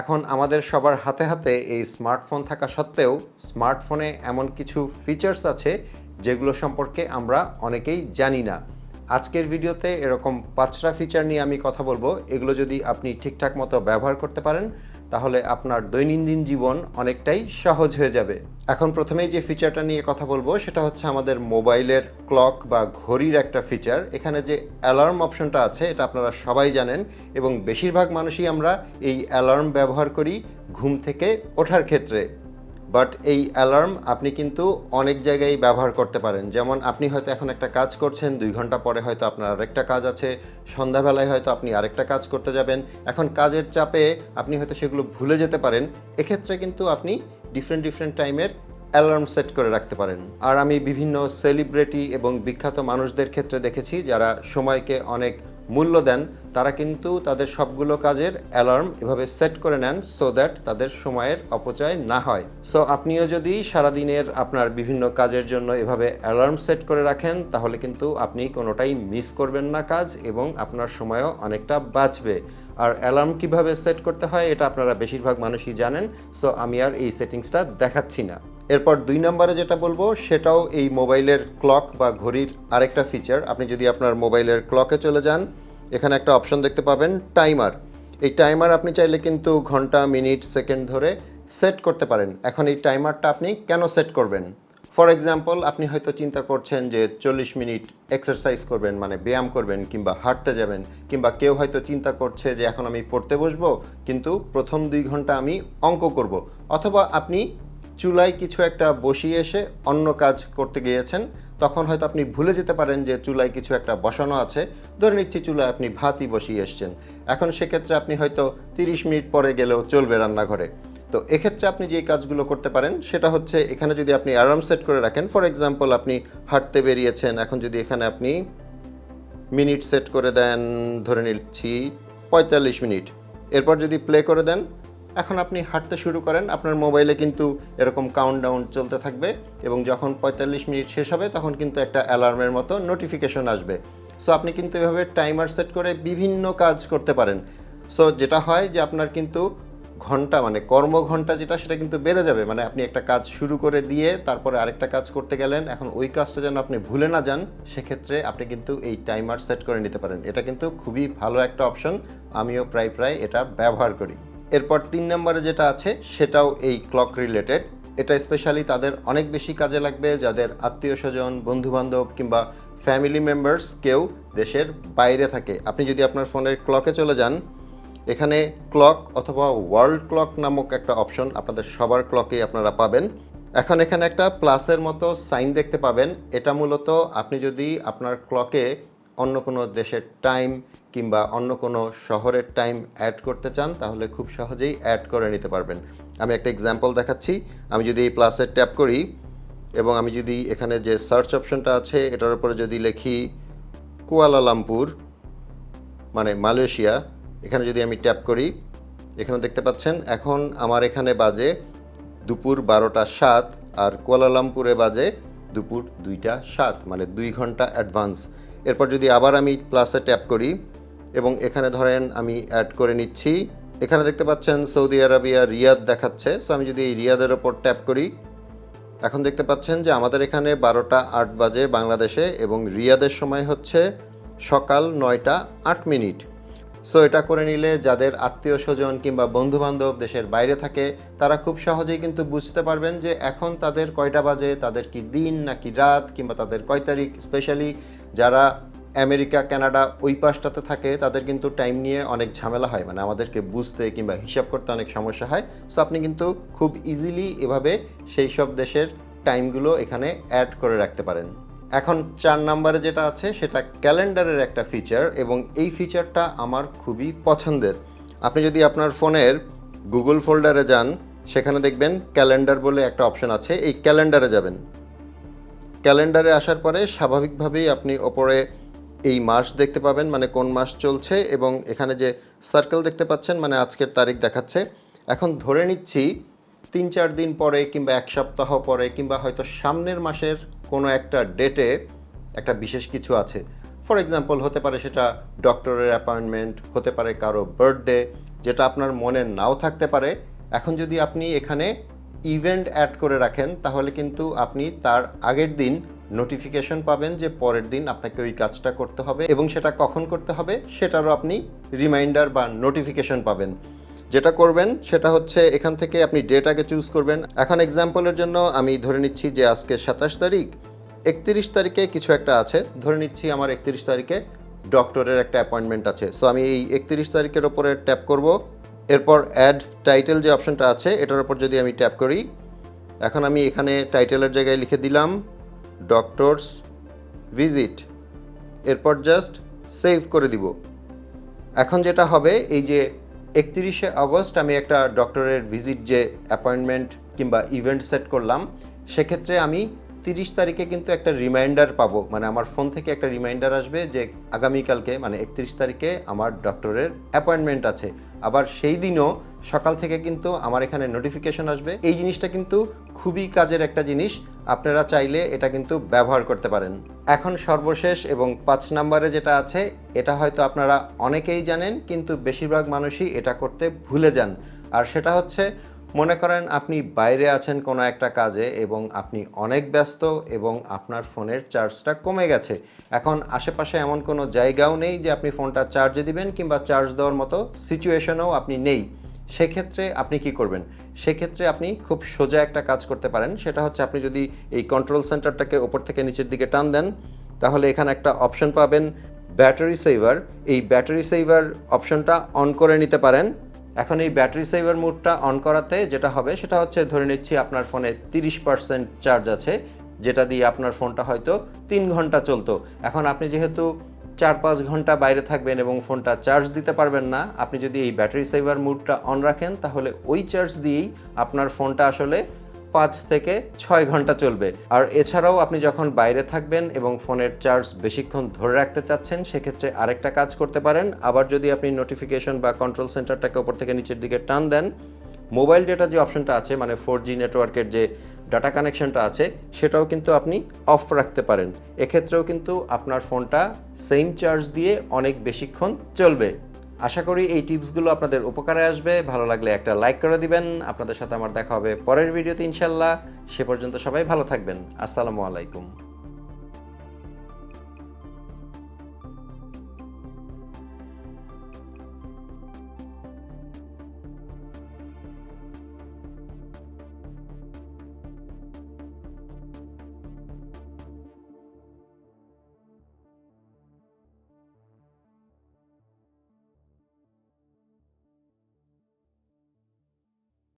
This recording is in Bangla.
এখন আমাদের সবার হাতে হাতে এই স্মার্টফোন থাকা সত্ত্বেও স্মার্টফোনে এমন কিছু ফিচার্স আছে যেগুলো সম্পর্কে আমরা অনেকেই জানি না। আজকের ভিডিওতে এরকম পাঁচটা ফিচার নিয়ে আমি কথা বলব। এগুলো যদি আপনি ঠিকঠাক মতো ব্যবহার করতে পারেন তাহলে আপনার দৈনন্দিন জীবন অনেকটাই সহজ হয়ে যাবে। এখন প্রথমেই যে ফিচারটা নিয়ে কথা বলব, সেটা হচ্ছে আমাদের মোবাইলের ক্লক বা ঘড়ির একটা ফিচার এখানে যে অ্যালার্ম অপশনটা আছে, এটা আপনারা সবাই জানেন এবং বেশিরভাগ মানুষই আমরা এই অ্যালার্ম ব্যবহার করি ঘুম থেকে ওঠার ক্ষেত্রে। বাট এই অ্যালার্ম আপনি কিন্তু অনেক জায়গায় ব্যবহার করতে পারেন। যেমন আপনি হয়তো এখন একটা কাজ করছেন, দুই ঘণ্টা পরে হয়তো আপনার আরেকটা কাজ আছে, সন্ধ্যাবেলায় হয়তো আপনি আরেকটা কাজ করতে যাবেন। এখন কাজের চাপে আপনি হয়তো সেগুলো ভুলে যেতে পারেন। এক্ষেত্রে কিন্তু আপনি ডিফারেন্ট ডিফারেন্ট টাইমের অ্যালার্ম সেট করে রাখতে পারেন। আর আমি বিভিন্ন সেলিব্রিটি এবং বিখ্যাত মানুষদের ক্ষেত্রে দেখেছি, যারা সময়কে অনেক মূল্য দেন, তারা কিন্তু তাদের সবগুলো কাজের অ্যালার্ম এভাবে সেট করে নেন সো দ্যাট তাদের সময়ের অপচয় না হয়। সো আপনিও যদি সারাদিনের আপনার বিভিন্ন কাজের জন্য এভাবে অ্যালার্ম সেট করে রাখেন, তাহলে কিন্তু আপনি কোনোটাই মিস করবেন না কাজ এবং আপনার সময়ও অনেকটা বাঁচবে। আর অ্যালার্ম কীভাবে সেট করতে হয়, এটা আপনারা বেশিরভাগ মানুষই জানেন সো আমি আর এই সেটিংসটা দেখাচ্ছি না। এরপর দুই নম্বরে যেটা বলব, সেটাও এই মোবাইলের ক্লক বা ঘড়ির আরেকটা ফিচার আপনি যদি আপনার মোবাইলের ক্লকে চলে যান, এখানে একটা অপশন দেখতে পাবেন টাইমার এই টাইমার আপনি চাইলে কিন্তু ঘণ্টা, মিনিট সেকেন্ড ধরে সেট করতে পারেন। এখন এই টাইমারটা আপনি কেন সেট করবেন? ফর এক্সাম্পল আপনি হয়তো চিন্তা করছেন যে চল্লিশ মিনিট এক্সারসাইজ করবেন মানে ব্যায়াম করবেন কিংবা হাঁটতে যাবেন, কিংবা কেউ হয়তো চিন্তা করছে যে এখন আমি পড়তে বসবো, কিন্তু প্রথম দুই ঘণ্টা আমি অঙ্ক করব। অথবা আপনি চুলায় কিছু একটা বসিয়ে এসে অন্য কাজ করতে গিয়েছেন, তখন হয়তো আপনি ভুলে যেতে পারেন যে চুলায় কিছু একটা বসানো আছে। ধরে নিচ্ছি চুলায় আপনি ভাতই বসিয়ে এসছেন। এখন সেক্ষেত্রে আপনি হয়তো তিরিশ মিনিট পরে গেলেও চলবে রান্নাঘরে। তো এক্ষেত্রে আপনি যে কাজগুলো করতে পারেন, সেটা হচ্ছে এখানে যদি আপনি অ্যালার্ম সেট করে রাখেন ফর এক্সাম্পল আপনি হাঁটতে বেরিয়েছেন, এখন যদি এখানে আপনি মিনিট সেট করে দেন, ধরে নিচ্ছি পঁয়তাল্লিশ মিনিট। এরপর যদি প্লে করে দেন এখন আপনি হাঁটতে শুরু করেন, আপনার মোবাইলে কিন্তু এরকম কাউন্টডাউন চলতে থাকবে এবং যখন পঁয়তাল্লিশ মিনিট শেষ হবে তখন কিন্তু একটা অ্যালার্মের মতো নোটিফিকেশন আসবে। সো আপনি কিন্তু এভাবে টাইমার সেট করে বিভিন্ন কাজ করতে পারেন। সো যেটা হয় যে আপনার কিন্তু ঘণ্টা মানে কর্মঘন্টা যেটা, সেটা কিন্তু বেড়ে যাবে। মানে আপনি একটা কাজ শুরু করে দিয়ে তারপরে আরেকটা কাজ করতে গেলেন, এখন ওই কাজটা যেন আপনি ভুলে না যান, সেক্ষেত্রে আপনি কিন্তু এই টাইমার সেট করে নিতে পারেন। এটা কিন্তু খুবই ভালো একটা অপশন আমিও প্রায় প্রায় এটা ব্যবহার করি। এরপর তিন নম্বরে যেটা আছে, সেটাও এই ক্লক রিলেটেড এটা স্পেশালি তাদের অনেক বেশি কাজে লাগবে যাদের আত্মীয় স্বজন, বন্ধুবান্ধব কিংবা ফ্যামিলি মেম্বার্স কেউ দেশের বাইরে থাকে। আপনি যদি আপনার ফোনের ক্লকে চলে যান, এখানে ক্লক অথবা ওয়ার্ল্ড ক্লক নামক একটা অপশন আপনাদের সবার ক্লকেই আপনারা পাবেন। এখন এখানে একটা প্লাসের মতো সাইন দেখতে পাবেন। এটা মূলত আপনি যদি আপনার ক্লকে অন্য কোনো দেশের টাইম কিংবা অন্য কোনো শহরের টাইম অ্যাড করতে চান, তাহলে খুব সহজেই অ্যাড করে নিতে পারবেন। আমি একটা এক্সাম্পল দেখাচ্ছি। আমি যদি এই প্লাসের ট্যাপ করি এবং আমি যদি এখানে যে সার্চ অপশনটা আছে, এটার উপরে যদি লিখি কুয়ালালামপুর মানে মালয়েশিয়া, এখানে যদি আমি ট্যাপ করি, এখানে দেখতে পাচ্ছেন এখন আমার এখানে বাজে দুপুর বারোটা সাত আর কুয়ালালামপুরে বাজে দুপুর দুইটা সাত মানে দুই ঘণ্টা অ্যাডভান্স এরপর যদি আবার আমি প্লাসে ট্যাপ করি এবং এখানে ধরেন আমি অ্যাড করে নিচ্ছি, এখানে দেখতে পাচ্ছেন সৌদি আরবিয়া রিয়াদ দেখাচ্ছে। সো আমি যদি এই রিয়াদের ওপর ট্যাপ করি, এখন দেখতে পাচ্ছেন যে আমাদের এখানে বারোটা আট বাজে বাংলাদেশে এবং রিয়াদের সময় হচ্ছে সকাল নয়টা আট মিনিট। সো এটা করে নিলে যাদের আত্মীয় স্বজন কিংবা বন্ধুবান্ধব দেশের বাইরে থাকে, তারা খুব সহজেই কিন্তু বুঝতে পারবেন যে এখন তাদের কয়টা বাজে, তাদের কি দিন নাকি রাত, কিংবা তাদের কয় তারিখ। স্পেশালি যারা আমেরিকা, কানাডা ওই পাশটাতে থাকে, তাদের কিন্তু টাইম নিয়ে অনেক ঝামেলা হয়। মানে আমাদেরকে বুঝতে কিংবা হিসাব করতে অনেক সমস্যা হয়। সো আপনি কিন্তু খুব ইজিলি এভাবে সেই সব দেশের টাইমগুলো এখানে অ্যাড করে রাখতে পারেন। এখন চার নম্বরে যেটা আছে, সেটা ক্যালেন্ডারের একটা ফিচার এবং এই ফিচারটা আমার খুবই পছন্দের। আপনি যদি আপনার ফোনের গুগল ফোল্ডারে যান, সেখানে দেখবেন ক্যালেন্ডার বলে একটা অপশন আছে, এই ক্যালেন্ডারে যাবেন। ক্যালেন্ডারে আসার পরে স্বাভাবিকভাবেই আপনি ওপরে এই মাস দেখতে পাবেন মানে কোন মাস চলছে এবং এখানে যে সার্কেল দেখতে পাচ্ছেন মানে আজকের তারিখ দেখাচ্ছে। এখন ধরে নিচ্ছি, তিন চার দিন পরে কিংবা এক সপ্তাহ পরে কিংবা হয়তো সামনের মাসের একটা ডেটে একটা বিশেষ কিছু আছে। ফর এক্সাম্পল হতে পারে সেটা ডক্টরের অ্যাপয়েন্টমেন্ট হতে পারে কারও বার্থডে যেটা আপনার মনে নাও থাকতে পারে। এখন যদি আপনি এখানে ইভেন্ট অ্যাড করে রাখেন, তাহলে কিন্তু আপনি তার আগের দিন নোটিফিকেশন পাবেন যে পরের দিন আপনাকে ওই কাজটা করতে হবে এবং সেটা কখন করতে হবে, সেটারও আপনি রিমাইন্ডার বা নোটিফিকেশন পাবেন। যেটা করবেন সেটা হচ্ছে এখান থেকে আপনি ডেটাকে চুজ করবেন। এখন এক্সাম্পলের জন্য আমি ধরে নিচ্ছি যে আজকে সাতাশ তারিখ, একত্রিশ তারিখে কিছু একটা আছে। ধরে নিচ্ছি আমার একত্রিশ তারিখে ডক্টরের একটা অ্যাপয়েন্টমেন্ট আছে। সো আমি এই একত্রিশ তারিখের ওপরে ট্যাপ করব। এরপর অ্যাড টাইটেল যে অপশনটা আছে, এটার ওপর যদি আমি ট্যাপ করি, এখন আমি এখানে টাইটেলের জায়গায় লিখে দিলাম ডক্টরস ভিজিট এরপর জাস্ট সেভ করে দিব। এখন যেটা হবে, এই যে একত্রিশে আগস্ট আমি একটা ডক্টরের ভিজিট যে অ্যাপয়েন্টমেন্ট কিংবা ইভেন্ট সেট করলাম, সেক্ষেত্রে আমি তিরিশ তারিখে কিন্তু একটা রিমাইন্ডার পাবো। মানে আমার ফোন থেকে একটা রিমাইন্ডার আসবে যে আগামীকালকে মানে একত্রিশ তারিখে আমার ডক্টরের অ্যাপয়েন্টমেন্ট আছে। আবার সেই দিনও সকাল থেকে কিন্তু আমার এখানে নোটিফিকেশন আসবে। এই জিনিসটা কিন্তু খুবই কাজের একটা জিনিস। আপনারা চাইলে এটা কিন্তু ব্যবহার করতে পারেন। এখন সর্বশেষ এবং পাঁচ নম্বরে যেটা আছে, এটা হয়তো আপনারা অনেকেই জানেন, কিন্তু বেশিরভাগ মানুষই এটা করতে ভুলে যান। আর সেটা হচ্ছে মনে করেন আপনি বাইরে আছেন কোনো একটা কাজে এবং আপনি অনেক ব্যস্ত এবং আপনার ফোনের চার্জটা কমে গেছে। এখন আশেপাশে এমন কোনো জায়গাও নেই যে আপনি ফোনটা চার্জে দিবেন কিংবা চার্জ দেওয়ার মতো সিচুয়েশনও আপনি নেই। সেক্ষেত্রে আপনি কি করবেন? সেক্ষেত্রে আপনি খুব সোজা একটা কাজ করতে পারেন। সেটা হচ্ছে আপনি যদি এই কন্ট্রোল সেন্টারটাকে ওপর থেকে নিচের দিকে টান দেন, তাহলে এখানে একটা অপশন পাবেন ব্যাটারি সেভার এই ব্যাটারি সেভার অপশনটা অন করে নিতে পারেন। এখন এই ব্যাটারি সেভার মোডটা অন করাতে যেটা হবে, সেটা হচ্ছে ধরে নিচ্ছি আপনার ফোনে তিরিশ পার্সেন্ট চার্জ আছে, যেটা দিয়ে আপনার ফোনটা হয়তো তিন ঘণ্টা চলতো। এখন আপনি যেহেতু চার পাঁচ ঘণ্টা বাইরে থাকবেন এবং ফোনটা চার্জ দিতে পারবেন না, আপনি যদি এই ব্যাটারি সেভার মুডটা অন রাখেন, তাহলে ওই চার্জ দিয়েই আপনার ফোনটা আসলে পাঁচ থেকে ছয় ঘণ্টা চলবে। আর এছাড়াও আপনি যখন বাইরে থাকবেন এবং ফোনের চার্জ বেশিক্ষণ ধরে রাখতে চাচ্ছেন, সেক্ষেত্রে আরেকটা কাজ করতে পারেন। আবার যদি আপনি নোটিফিকেশন বা কন্ট্রোল সেন্টারটাকে ওপর থেকে নিচের দিকে টান দেন মোবাইল ডেটা যে অপশনটা আছে মানে ফোর জি নেটওয়ার্কের যে ডাটা কানেকশনটা আছে, সেটাও কিন্তু আপনি অফ রাখতে পারেন। এক্ষেত্রেও কিন্তু আপনার ফোনটা সেম চার্জ দিয়ে অনেক বেশিক্ষণ চলবে। আশা করি এই টিপসগুলো আপনাদের উপকারে আসবে। ভালো লাগলে একটা লাইক করে দিবেন। আপনাদের সাথে আমার দেখা হবে পরের ভিডিওতে ইনশাল্লাহ। সে পর্যন্ত সবাই ভালো থাকবেন। আসসালামু আলাইকুম।